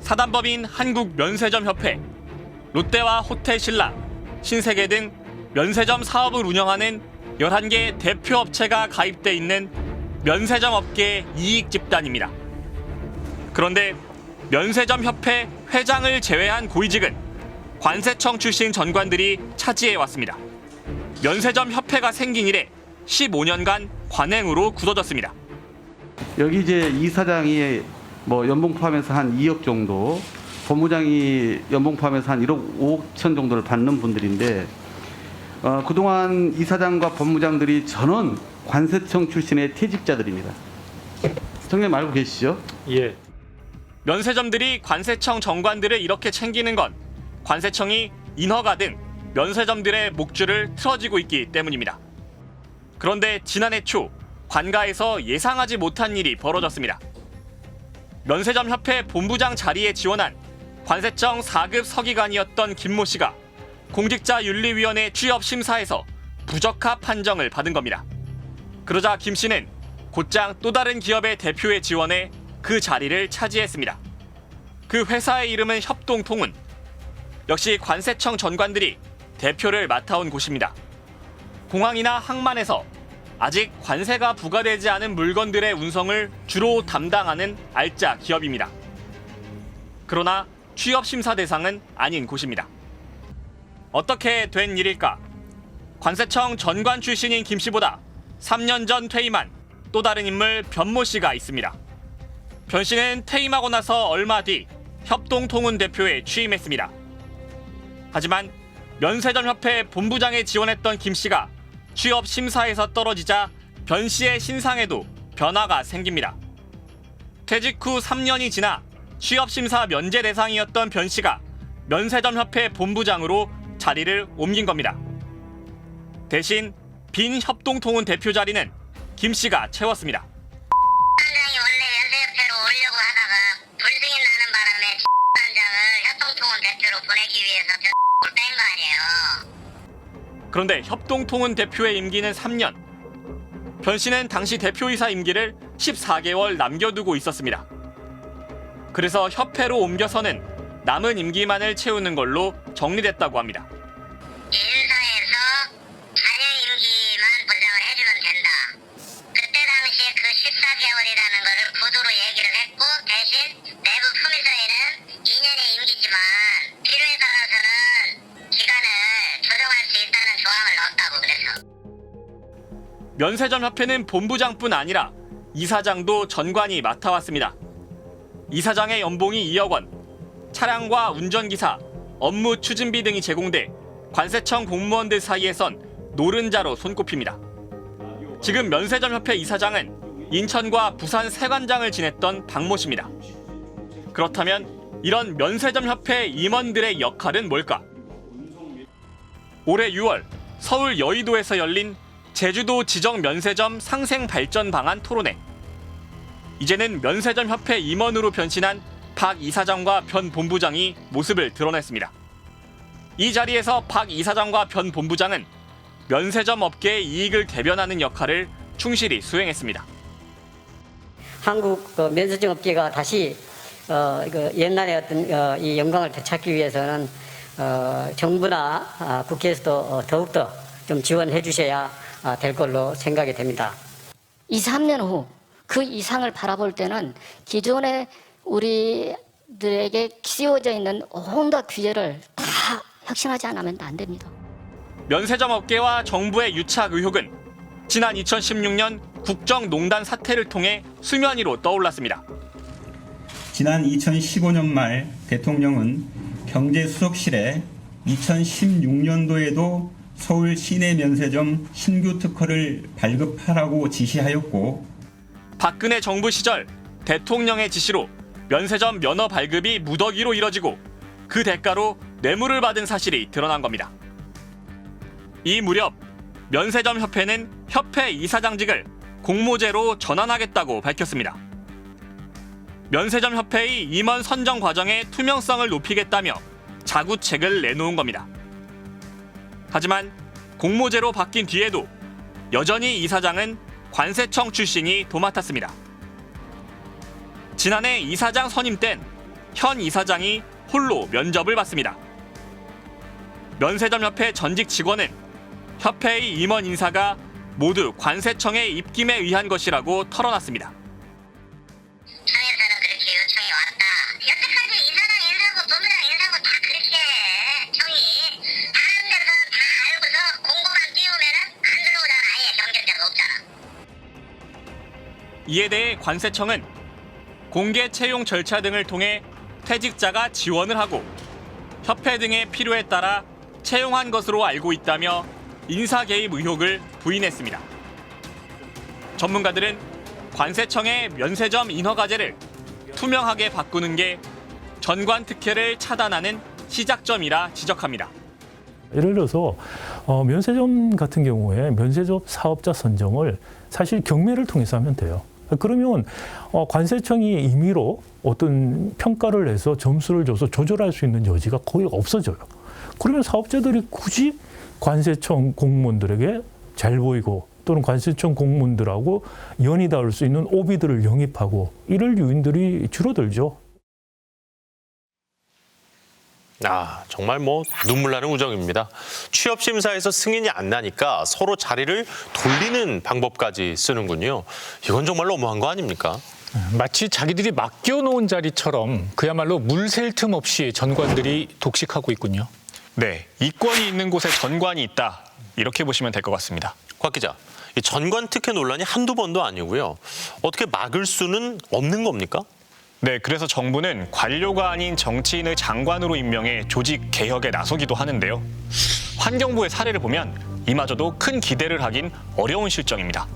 사단법인 한국면세점협회, 롯데와 호텔신라, 신세계 등 면세점 사업을 운영하는 11개 대표 업체가 가입돼 있는 면세점 업계 이익 집단입니다. 그런데 면세점 협회 회장을 제외한 고위직은 관세청 출신 전관들이 차지해 왔습니다. 면세점 협회가 생긴 이래 15년간 관행으로 굳어졌습니다. 여기 이제 이사장이 뭐 연봉 포함해서 한 2억 정도, 본부장이 연봉 포함해서 한 1억 5천 정도를 받는 분들인데 어, 그동안 이사장과 본부장들이 전원 관세청 출신의 퇴직자들입니다. 청년 알고 계시죠? 예. 면세점들이 관세청 정관들을 이렇게 챙기는 건 관세청이 인허가 등 면세점들의 목줄을 틀어지고 있기 때문입니다. 그런데 지난해 초 관가에서 예상하지 못한 일이 벌어졌습니다. 면세점 협회 본부장 자리에 지원한 관세청 4급 서기관이었던 김모 씨가 공직자윤리위원회 취업 심사에서 부적합 판정을 받은 겁니다. 그러자 김 씨는 곧장 또 다른 기업의 대표에 지원해 그 자리를 차지했습니다. 그 회사의 이름은 협동통운. 역시 관세청 전관들이 대표를 맡아온 곳입니다. 공항이나 항만에서 아직 관세가 부과되지 않은 물건들의 운송을 주로 담당하는 알짜 기업입니다. 그러나 취업 심사 대상은 아닌 곳입니다. 어떻게 된 일일까? 관세청 전관 출신인 김 씨보다 3년 전 퇴임한 또 다른 인물 변모 씨가 있습니다. 변 씨는 퇴임하고 나서 얼마 뒤 협동통운 대표에 취임했습니다. 하지만 면세점협회 본부장에 지원했던 김 씨가 취업 심사에서 떨어지자 변 씨의 신상에도 변화가 생깁니다. 퇴직 후 3년이 지나 취업 심사 면제 대상이었던 변 씨가 면세점 협회 본부장으로 자리를 옮긴 겁니다. 대신 빈 협동통운 대표 자리는 김 씨가 채웠습니다. 단장이 원래 연세협회로 오려고 하다가 불승인 나는 바람에 협동통운 대표로 보내기 위해서 뺀거 아니에요. 그런데 협동통운 대표의 임기는 3년. 변 씨는 당시 대표이사 임기를 14개월 남겨두고 있었습니다. 그래서 협회로 옮겨서는 남은 임기만을 채우는 걸로 정리됐다고 합니다. 인사에서 자녀 임기만 보장을 해주면 된다. 그때 당시에 그 14개월이라는 거를 구두로 얘기를 했고 대신 내부 품위서에는 2년의 임기지만 면세점 협회는 본부장뿐 아니라 이사장도 전관이 맡아왔습니다. 이사장의 연봉이 2억 원, 차량과 운전기사, 업무 추진비 등이 제공돼 관세청 공무원들 사이에선 노른자로 손꼽힙니다. 지금 면세점 협회 이사장은 인천과 부산 세관장을 지냈던 박모 씨입니다. 그렇다면 이런 면세점 협회 임원들의 역할은 뭘까? 올해 6월 서울 여의도에서 열린 제주도 지정 면세점 상생 발전 방안 토론회. 이제는 면세점 협회 임원으로 변신한 박 이사장과 변 본부장이 모습을 드러냈습니다. 이 자리에서 박 이사장과 변 본부장은 면세점 업계의 이익을 대변하는 역할을 충실히 수행했습니다. 한국 그 면세점 업계가 다시 어, 그 옛날의 어떤 어, 이 영광을 되찾기 위해서는 어, 정부나 아, 국회에서도 어, 더욱더 좀 지원해 주셔야 아, 될 걸로 생각이 됩니다. 2, 3년 후 그 이상을 바라볼 때는 기존에 우리들에게 씌워져 있는 온갖 규제를 다 혁신하지 않으면 안 됩니다. 면세점 업계와 정부의 유착 의혹은 지난 2016년 국정농단 사태를 통해 수면 위로 떠올랐습니다. 지난 2015년 말 대통령은 경제수석실에 2016년도에도 서울 시내 면세점 신규 특허를 발급하라고 지시하였고 박근혜 정부 시절 대통령의 지시로 면세점 면허 발급이 무더기로 이뤄지고 그 대가로 뇌물을 받은 사실이 드러난 겁니다. 이 무렵 면세점 협회는 협회 이사장직을 공모제로 전환하겠다고 밝혔습니다. 면세점 협회의 임원 선정 과정의 투명성을 높이겠다며 자구책을 내놓은 겁니다. 하지만 공모제로 바뀐 뒤에도 여전히 이사장은 관세청 출신이 도맡았습니다. 지난해 이사장 선임 땐현 이사장이 홀로 면접을 받습니다. 면세점협회 전직 직원은 협회의 임원 인사가 모두 관세청의 입김에 의한 것이라고 털어놨습니다. 이에 대해 관세청은 공개 채용 절차 등을 통해 퇴직자가 지원을 하고 협회 등의 필요에 따라 채용한 것으로 알고 있다며 인사 개입 의혹을 부인했습니다. 전문가들은 관세청의 면세점 인허 과제를 투명하게 바꾸는 게 전관 특혜를 차단하는 시작점이라 지적합니다. 예를 들어서 어, 면세점 같은 경우에 면세점 사업자 선정을 사실 경매를 통해서 하면 돼요. 그러면 어, 관세청이 임의로 어떤 평가를 해서 점수를 줘서 조절할 수 있는 여지가 거의 없어져요. 그러면 사업자들이 굳이 관세청 공무원들에게 잘 보이고 또는 관세청 공무원들하고 연이 닿을 수 있는 오비들을 영입하고 이럴 요인들이 줄어들죠. 아, 정말 뭐 눈물 나는 우정입니다. 취업 심사에서 승인이 안 나니까 서로 자리를 돌리는 방법까지 쓰는군요. 이건 정말 너무한 거 아닙니까? 마치 자기들이 맡겨놓은 자리처럼 그야말로 물 셀 틈 없이 전관들이 독식하고 있군요. 네, 이권이 있는 곳에 전관이 있다. 이렇게 보시면 될 것 같습니다. 곽 기자, 이 전관 특혜 논란이 한두 번도 아니고요. 어떻게 막을 수는 없는 겁니까? 네, 그래서 정부는 관료가 아닌 정치인을 장관으로 임명해 조직 개혁에 나서기도 하는데요. 환경부의 사례를 보면 이마저도 큰 기대를 하긴 어려운 실정입니다.